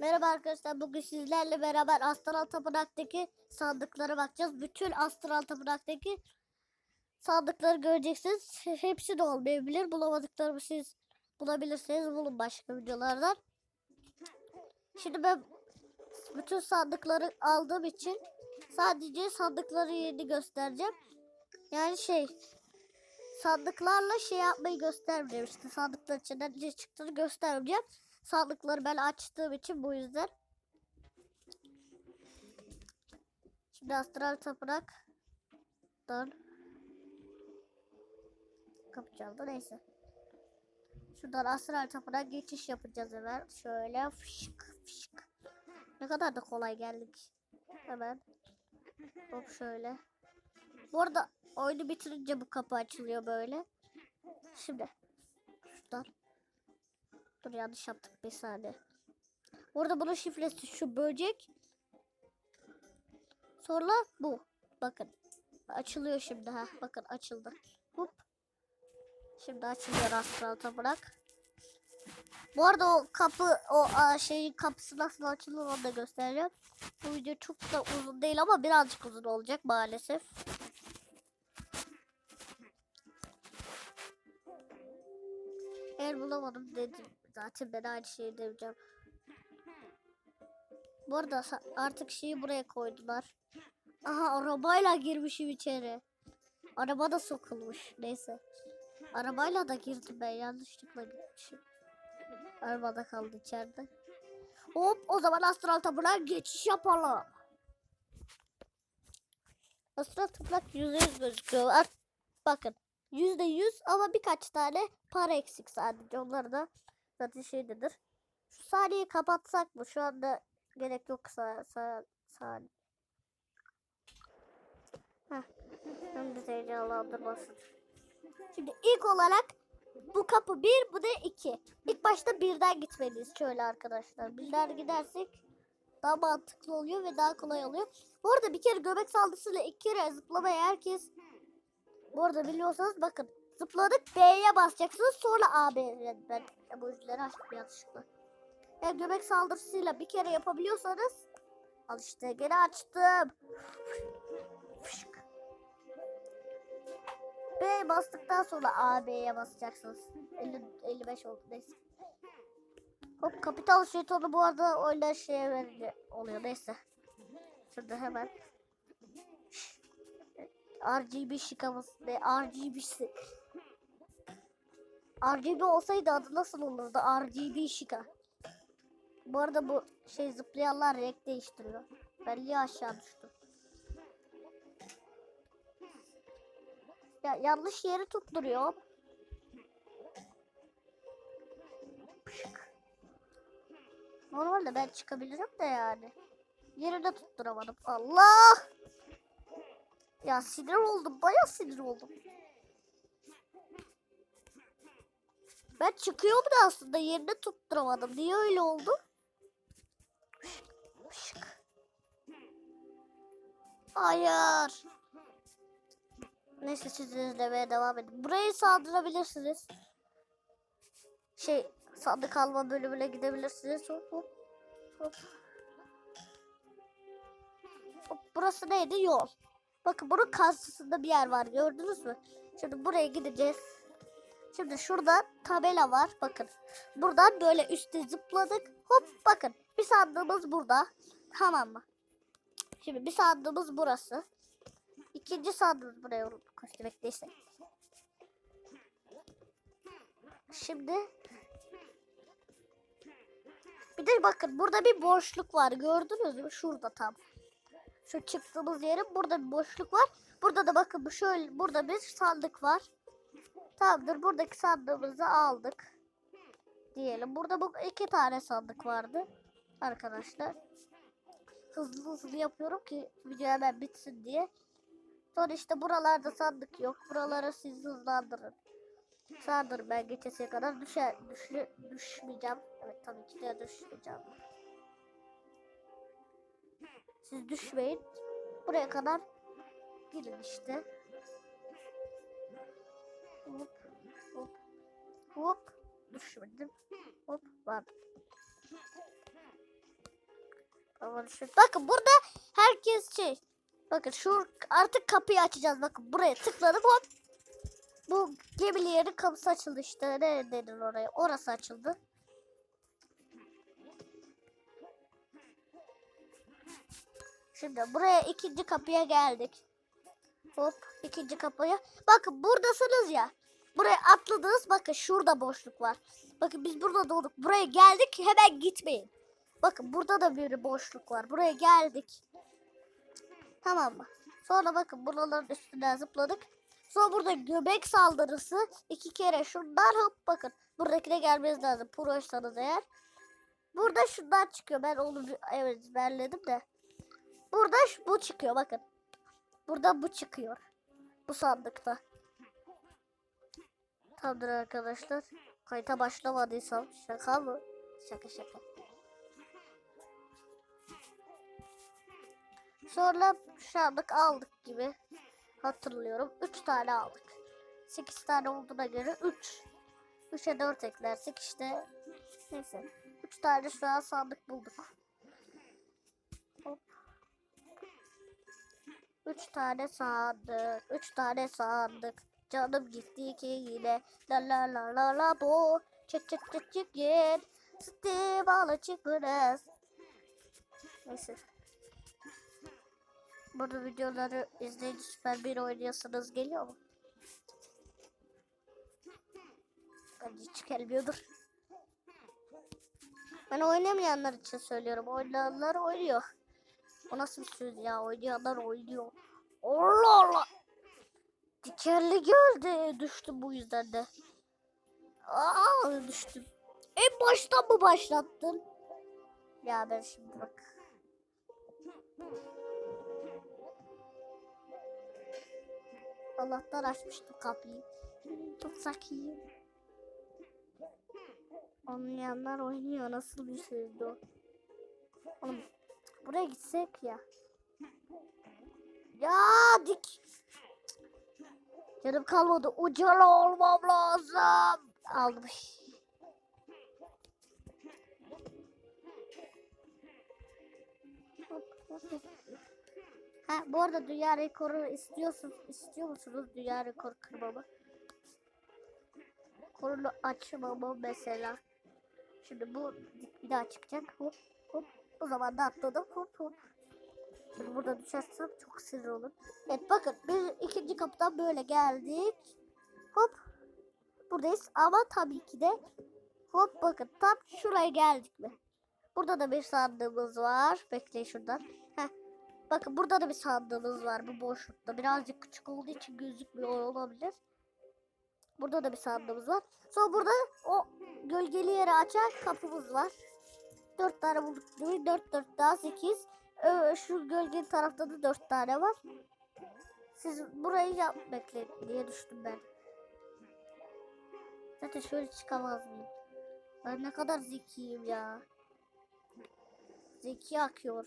Merhaba arkadaşlar. Bugün sizlerle beraber Astral Tapınak'taki sandıklara bakacağız. Bütün Astral Tapınak'taki sandıkları göreceksiniz. Hepsi de olmayabilir. Bulamadıklarımı siz bulabilirsiniz. Bulun başka videolardan. Şimdi ben bütün sandıkları aldığım için sadece sandıkları yerini göstereceğim. Yani şey sandıklarla şey yapmayı göstermeyeceğim. İşte sandıklar içinden ne çıktığını göstermeyeceğim. Sandıkları ben açtığım için bu yüzden. Şimdi astral tapınak. Dur. Kapı çaldı neyse. Şuradan astral tapınak geçiş yapacağız hemen. Şöyle fışık fışık. Ne kadar da kolay geldik. Hemen. Hop şöyle. Bu arada oyunu bitirince bu kapı açılıyor böyle. Şimdi. Şuradan. Dur yanlış yaptık bir saniye. Orada bunun şifresi şu böcek. Sonra bu. Bakın. Açılıyor şimdi ha. Bakın açıldı. Hop. Şimdi açılıyor astral tapınak. Bu arada o kapı o a, şeyin kapısı nasıl açılır onu da göstereceğim. Bu video çok da uzun değil ama birazcık uzun olacak maalesef. Eğer bulamadım dedim. Zaten ben aynı şeyi demeyeceğim. Bu arada artık şeyi buraya koydular. Aha arabayla girmişim içeri. Araba da sokulmuş. Neyse. Arabayla da girdim ben yanlışlıkla gitmişim. Arabada kaldı içeride. Hop o zaman astral tapınağa geçiş yapalım. Astral tapınak yüzde yüz gözüküyor. Bakın yüzde yüz ama birkaç tane para eksik sadece. Onlar da zaten şeydedir. Şu saniyeyi kapatsak mı? Şu anda gerek yok sa sa saniye. Heh. Hem de heyecanlandırmasın. Şimdi ilk olarak bu kapı bir, bu da iki. İlk başta birden gitmeliyiz şöyle arkadaşlar. Birden gidersek daha mantıklı oluyor ve daha kolay oluyor. Bu arada bir kere göbek saldırısıyla iki kere zıplamaya herkes bu arada biliyorsanız bakın zıpladık B'ye basacaksınız sonra AB'ye ben emojileri açtım yanlışlıkla. Eğer göbek saldırısıyla bir kere yapabiliyorsanız al işte gene açtım. Fışk. B bastıktan sonra AB'ye basacaksınız. 50, 55 oldu neyse. Hop kapital şeytonu bu arada öyle şeye verince oluyor neyse. Şurada hemen. RGB şikamız ne RGB'si. RGB olsaydı adı nasıl olurdu? RGB şika. Bu arada bu şey zıplayanlar renk değiştiriyor. Niye aşağı düştüm? Ya yanlış yeri tutturuyor. Pışık. Normalde ben çıkabilirim de yani. Yerine tutturamadım. Allah! Ya sinir oldum. Baya sinir oldum. Ben çıkıyorum da aslında yerine tutturamadım. Niye öyle oldu? Hayır. Neyse siz izlemeye devam edin. Burayı saldırabilirsiniz. Şey sandık alma bölümüne gidebilirsiniz. Hop hop. Hop. Hop, burası neydi? Yol. Bakın bunun karşısında bir yer var. Gördünüz mü? Şimdi buraya gideceğiz. Şimdi şurada tabela var. Bakın. Buradan böyle üstte zıpladık. Hop bakın. Bir sandığımız burada. Tamam mı? Şimdi bir sandığımız burası. İkinci sandığımız buraya. Koştu bekleyse. Şimdi bir de bakın burada bir boşluk var. Gördünüz mü? Şurada tam. Şu çıktığımız yerin burada bir boşluk var. Burada da bakın şöyle burada bir sandık var. Tamamdır. Buradaki sandığımızı aldık. Diyelim. Burada bu iki tane sandık vardı. Arkadaşlar. Hızlı hızlı yapıyorum ki video hemen bitsin diye. Sonra işte buralarda sandık yok. Buraları siz hızlandırın. Sandırın ben geçesiye kadar düşer, düşü, düşmeyeceğim. Evet tabii ki de düşmeyeceğim. Siz düşmeyin. Buraya kadar girin işte. Hop hop hop düşmedim. Hop var. Aman şu. Bakın burada herkes şey. Bakın şu artık kapıyı açacağız. Bakın buraya tıkladım hop. Bu gemili yerin kapısı açıldı işte. Ne denir oraya? Orası açıldı. Şimdi buraya ikinci kapıya geldik. Hop ikinci kapıya. Bakın buradasınız ya. Buraya atladınız. Bakın şurada boşluk var. Bakın biz burada doğduk. Buraya geldik. Hemen gitmeyin. Bakın burada da bir boşluk var. Buraya geldik. Tamam mı? Sonra bakın buraların üstüne zıpladık. Sonra burada göbek saldırısı. iki kere şundan hop bakın. Buradakine gelmeniz lazım. Proysanız eğer. Burada şundan çıkıyor. Ben onu evet ezberledim de. Burada şu- bu çıkıyor bakın. Burada bu çıkıyor. Bu sandıkta. Tamamdır arkadaşlar. Kayıta başlamadıysam şaka mı? Şaka şaka. Sonra sandık aldık gibi hatırlıyorum. 3 tane aldık. 8 tane olduğuna göre 3. 3'e 4 eklersek işte neyse. 3 tane şu an sandık bulduk. 3 tane sandık. 3 tane sandık. Canım gitti ki yine. La la la la la bu. Çık çık çık çık git. Stivalı çıkınız. Neyse. Burada videoları izleyince süper bir oynuyorsanız geliyor mu? Bence hiç gelmiyordur. Ben oynamayanlar için söylüyorum. Oynayanlar oynuyor. O nasıl bir söz ya? Oynayanlar oynuyor. Allah Allah. Dikenli geldi. Düştüm bu yüzden de. Aa düştüm. En baştan mı başlattın? Ya ben şimdi bak. Allah'tan açmıştım kapıyı. Çok sakiyim. Oynayanlar oynuyor. Nasıl bir sözdü o? Oğlum buraya gitsek ya. Ya dik. Canım kalmadı. Ucalı olmam lazım. Aldım. Ha bu arada dünya rekoru istiyorsun istiyor musunuz dünya rekoru kırmamı? Korunu açmamı mesela. Şimdi bu bir daha çıkacak. Hop. O zaman da atladım. Hop hop. Şimdi burada düşersem çok sinir olur. Evet bakın biz ikinci kapıdan böyle geldik. Hop. Buradayız ama tabii ki de hop bakın tam şuraya geldik mi? Burada da bir sandığımız var. Bekleyin şuradan. Heh. Bakın burada da bir sandığımız var bu boşlukta. Birazcık küçük olduğu için gözükmüyor olabilir. Burada da bir sandığımız var. Sonra burada o gölgeli yeri açan kapımız var. Dört tane bulduk değil mi? Dört dört daha sekiz. Ee, şu gölgeli tarafta da dört tane var. Siz burayı yap bekleyin diye düştüm ben. Zaten şöyle çıkamaz mıyım? Ben ne kadar zekiyim ya. Zeki akıyor.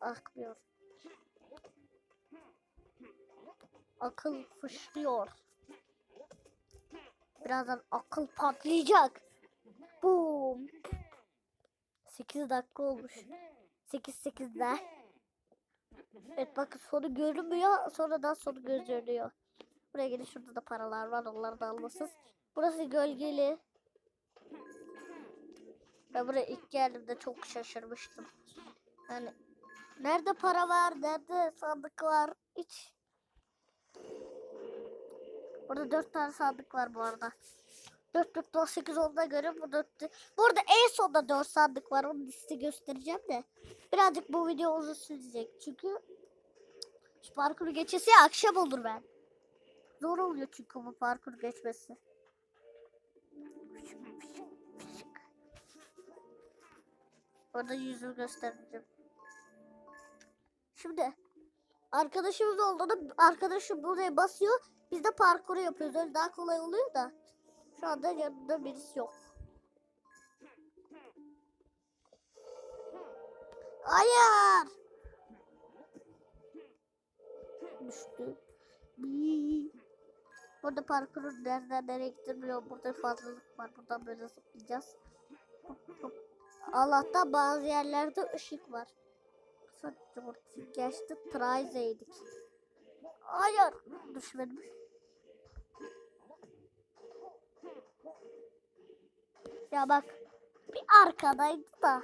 Akmıyor. Akıl fışlıyor. Birazdan akıl patlayacak. Boom. 8 dakika olmuş. 8 8'de. Evet bakın sonu görünmüyor. Sonradan sonu görünüyor. Buraya gelin şurada da paralar var. Onları da almasız. Burası gölgeli. Ben buraya ilk geldiğimde çok şaşırmıştım. Yani nerede para var? Nerede sandık var? Hiç. Burada dört tane sandık var bu arada. 4 4 4 8 olduğuna göre bu 4 Burada en sonda 4 sandık var. Onu size göstereceğim de. Birazcık bu video uzun sürecek. Çünkü şu parkuru geçesi akşam olur ben. Zor oluyor çünkü bu parkur geçmesi. Orada yüzümü göstereceğim. Şimdi arkadaşımız olduğunda arkadaşım buraya basıyor. Biz de parkuru yapıyoruz. Öyle daha kolay oluyor da. Şu anda yanında birisi yok. Hayır. Düştü. Burada parkurun nereden nereye gitmiyor. Burada fazlalık var. Buradan böyle zıplayacağız. Allah'tan bazı yerlerde ışık var. Saçma geçti. Tryze'ydik. Hayır. Düşmedim. Ya bak. Bir arkadaydı da.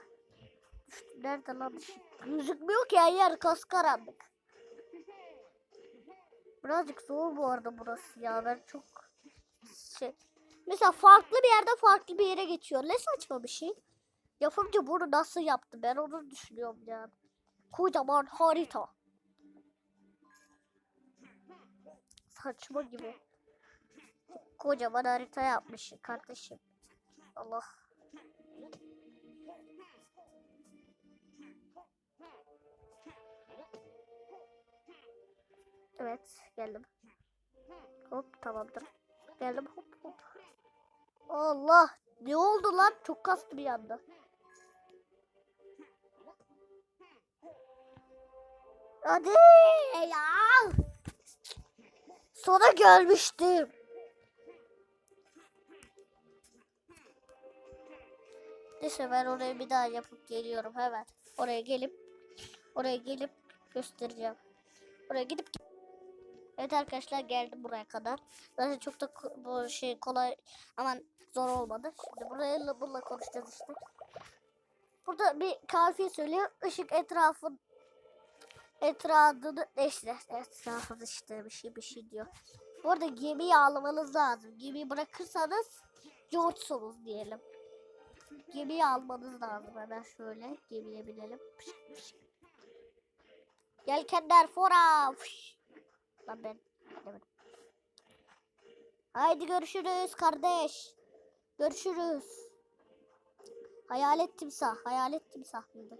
Nerede lan? Gözükmüyor ki her yer kaskaranlık. Birazcık zor bu arada burası ya. Ben çok şey. Mesela farklı bir yerde farklı bir yere geçiyor. Ne saçma bir şey. Yapımcı bunu nasıl yaptı? Ben onu düşünüyorum yani. Kocaman harita. Saçma gibi. Kocaman harita yapmış kardeşim. Allah. Evet geldim. Hop tamamdır. Geldim hop hop. Allah ne oldu lan? Çok kastı bir anda. Hadi ya. Sonra gelmiştim. Neyse ben orayı bir daha yapıp geliyorum hemen. Oraya gelip oraya gelip göstereceğim. Oraya gidip Evet arkadaşlar geldim buraya kadar. Zaten çok da bu şey kolay aman zor olmadı. Şimdi buraya bununla konuşacağız işte. Burada bir kafiye söylüyor. Işık etrafın etrafını işte etrafını işte bir şey bir şey diyor. Bu arada gemiyi almanız lazım. Gemiyi bırakırsanız yoğurtsunuz diyelim. Gemiyi almanız lazım hemen şöyle gemiye binelim. Pışık pışık. Yelkenler fora. Fış. Lan ben demedim. Haydi görüşürüz kardeş. Görüşürüz. Hayalet timsah. Hayalet timsah mıydı?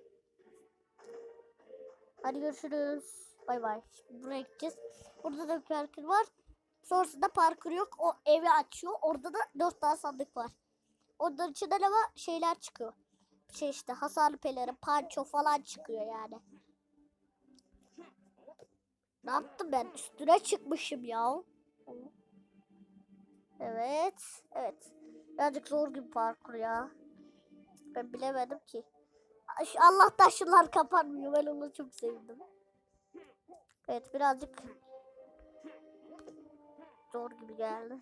Hadi görüşürüz. Bay bay. Şimdi Buraya gideceğiz. Burada da bir parkur var. Sonrasında parkur yok. O evi açıyor. Orada da dört tane sandık var. Onların içinden ama şeyler çıkıyor. Şey işte hasarlı pelerin, panço falan çıkıyor yani. Ne yaptım ben? Üstüne çıkmışım ya. Evet. Evet. Birazcık zor bir parkur ya. Ben bilemedim ki. Allah'tan şunlar kapanmıyor. Ben onu çok sevdim. Evet birazcık zor gibi geldi.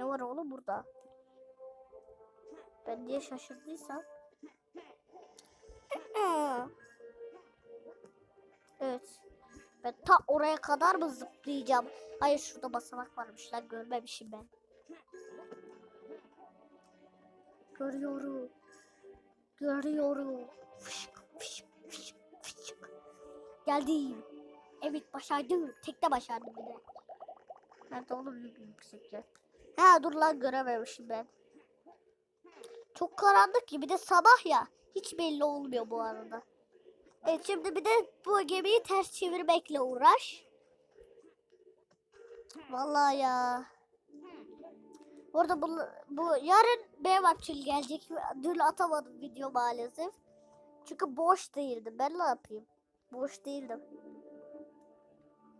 Ne var oğlum burada? Ben niye şaşırdıysam. Evet. Ben ta oraya kadar mı zıplayacağım? Hayır şurada basamak varmış lan görmemişim ben. Görüyorum. Görüyorum. Fışk, fışk, fışk, fışk. Geldim. Evet başardım. Tekte başardım bir de. Nerede oğlum yüksek yer? Ha dur lan görememişim ben. Çok karanlık ki bir de sabah ya. Hiç belli olmuyor bu arada. Evet şimdi bir de bu gemiyi ters çevirmekle uğraş. Vallahi ya. Orada bu, bu yarın B Vakçıl gelecek. Dün atamadım video maalesef. Çünkü boş değildim. Ben ne yapayım? Boş değildim.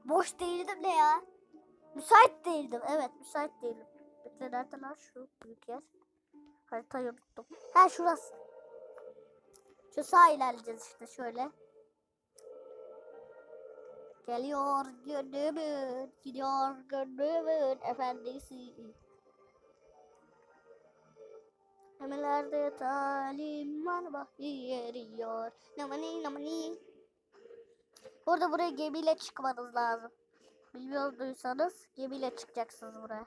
Boş değildim ne ya? Müsait değildim. Evet müsait değildim. Bekle nerede lan şu büyük yer? Haritayı unuttum. Ha şurası. Şu sağ ilerleyeceğiz işte şöyle. Geliyor gönlümün, gidiyor gönlümün efendisi. Emelerde talim var vahiy eriyor. Namani namani. Burada buraya gemiyle çıkmanız lazım. Bilmiyorduysanız gemiyle çıkacaksınız buraya.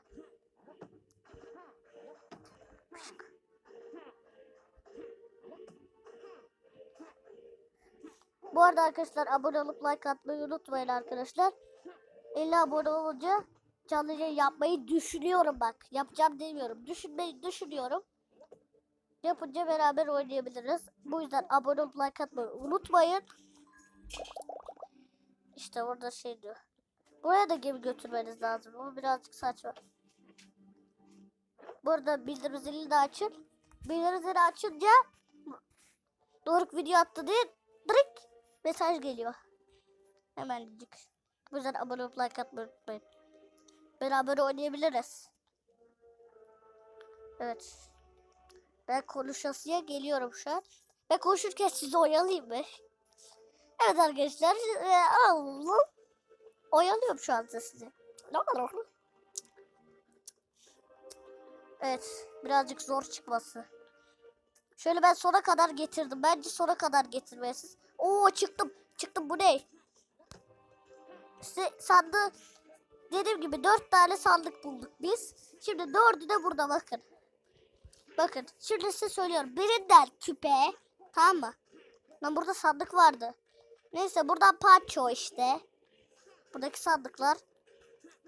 Bu arada arkadaşlar abone olup like atmayı unutmayın arkadaşlar. 50 abone olunca canlı yapmayı düşünüyorum bak. Yapacağım demiyorum. Düşünmeyi düşünüyorum. Yapınca beraber oynayabiliriz. Bu yüzden abone olup like atmayı unutmayın. İşte orada şey diyor. Buraya da gemi götürmeniz lazım. O birazcık saçma. Burada bildirim zilini de açın. Bildirim zilini açınca Doruk video attı diye direkt mesaj geliyor. Hemencik. Bu yüzden abone olup like atmayı unutmayın. Beraber oynayabiliriz. Evet. Ben konuşasıya geliyorum şu an. Ben konuşurken sizi oyalayayım mı? Evet arkadaşlar. E. Oyalıyorum şu anda sizi. Evet. Birazcık zor çıkması. Şöyle ben sona kadar getirdim. Bence sona kadar getirmesiz. Oo çıktım. Çıktım bu ne? İşte sandığı dediğim gibi dört tane sandık bulduk biz. Şimdi dördü de burada bakın. Bakın şimdi size söylüyorum. Birinden küpe tamam mı? Lan burada sandık vardı. Neyse buradan panço işte. Buradaki sandıklar.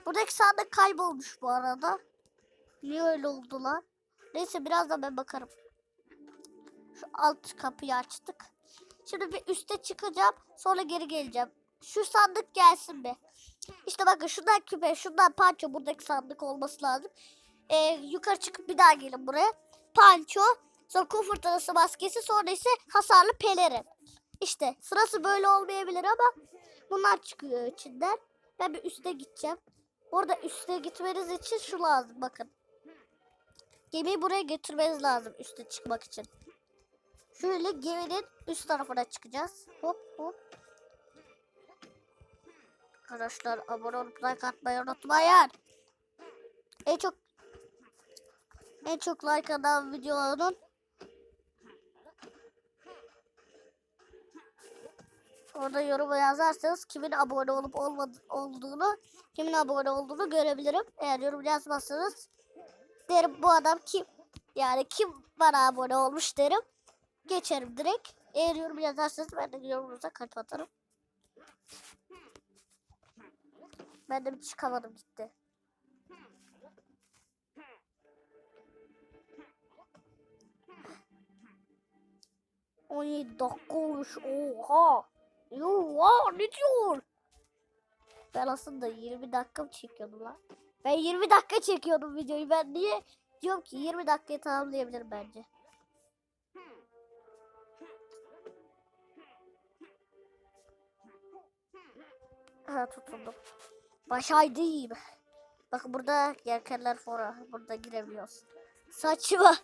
Buradaki sandık kaybolmuş bu arada. Niye öyle oldu lan? Neyse birazdan ben bakarım. Şu alt kapıyı açtık. Şimdi bir üste çıkacağım. Sonra geri geleceğim. Şu sandık gelsin be. İşte bakın şuradan küpe, şuradan panço. Buradaki sandık olması lazım. Ee, yukarı çıkıp bir daha gelin buraya. Panço. Sonra kum fırtınası maskesi. Sonra ise hasarlı pelerin. İşte sırası böyle olmayabilir ama bunlar çıkıyor içinden. Ben bir üste gideceğim. Orada üste gitmeniz için şu lazım bakın. Gemiyi buraya götürmeniz lazım üste çıkmak için. Şöyle geminin üst tarafına çıkacağız. Hop hop. Arkadaşlar abone olup like atmayı unutmayın. En çok en çok like alan videoların Orada yoruma yazarsanız kimin abone olup olmadı, olduğunu, kimin abone olduğunu görebilirim. Eğer yorum yazmazsanız derim bu adam kim? Yani kim bana abone olmuş derim. Geçerim direkt. Eğer yorum yazarsanız ben de yorumunuza kalp atarım. Ben de bir çıkamadım gitti. On yedi dakika olmuş. Oha. Oha ne diyor? Ben aslında 20 dakika mı çekiyordum lan? Ben 20 dakika çekiyordum videoyu. Ben niye diyorum ki 20 dakikayı tamamlayabilirim bence. Ha tutundum. Başaydı iyi mi? Bak burada yelkenler fora. Burada girebiliyoruz. Saçma.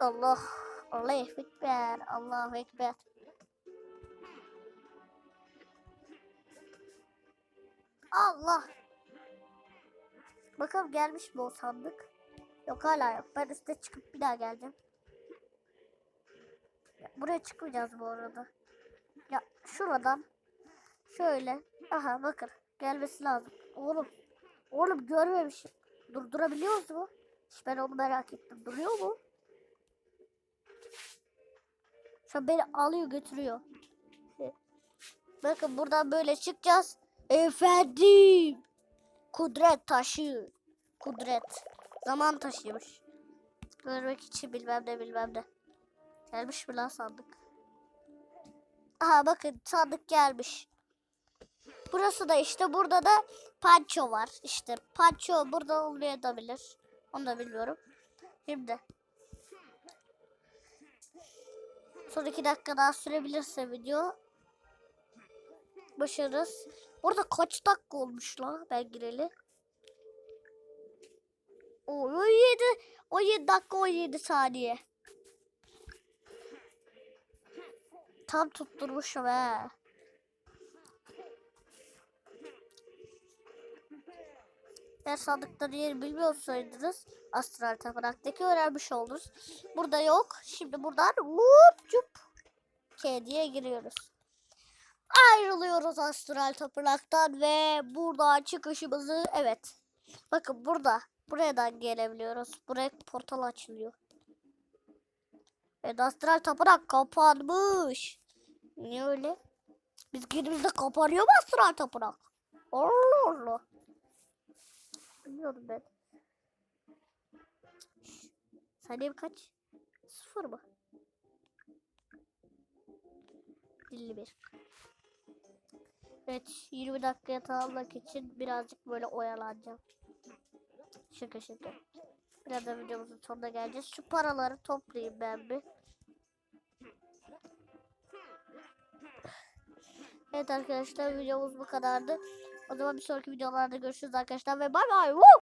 Allah. Allahu Ekber. Allahu Ekber. Allah. Bakalım gelmiş mi o sandık? Yok hala yok. Ben üste çıkıp bir daha geleceğim. Ya, Buraya çıkmayacağız bu arada. Ya şuradan şöyle. Aha bakın gelmesi lazım. Oğlum. Oğlum görmemişim. Durdurabiliyoruz mu? İşte ben onu merak ettim. Duruyor mu? Şu beni alıyor götürüyor. Bakın buradan böyle çıkacağız. Efendim. Kudret taşı. Kudret. Zaman taşıymış. Görmek için bilmem ne bilmem ne. Gelmiş mi lan sandık? Aha bakın sandık gelmiş. Burası da işte burada da panço var. İşte panço burada olmayabilir. Onu da bilmiyorum. Şimdi. Son iki dakika daha sürebilirse video. Başarırız. Orada kaç dakika olmuş la ben gireli? O 17 17 dakika 17 saniye. Tam tutturmuşum he. Eğer sandıkları yeri bilmiyorsaydınız Astral Tapınak'taki öğrenmiş oluruz. Burada yok. Şimdi buradan vup cup kediye giriyoruz. Ayrılıyoruz Astral Tapınak'tan ve buradan çıkışımızı evet. Bakın burada. Buradan gelebiliyoruz. Buraya portal açılıyor. Evet Astral Tapınak kapanmış. Niye öyle? Biz girdiğimizde kapanıyor mu Astral Tapınak? Allah Allah. Bilmiyorum ben. Saniyem kaç? Sıfır mı? 51. Evet 20 dakikaya tamamlamak için birazcık böyle oyalanacağım. Şaka şaka. Birazdan videomuzun sonuna geleceğiz. Şu paraları toplayayım ben bir. Evet arkadaşlar videomuz bu kadardı. O zaman bir sonraki videolarda görüşürüz arkadaşlar ve bay bay.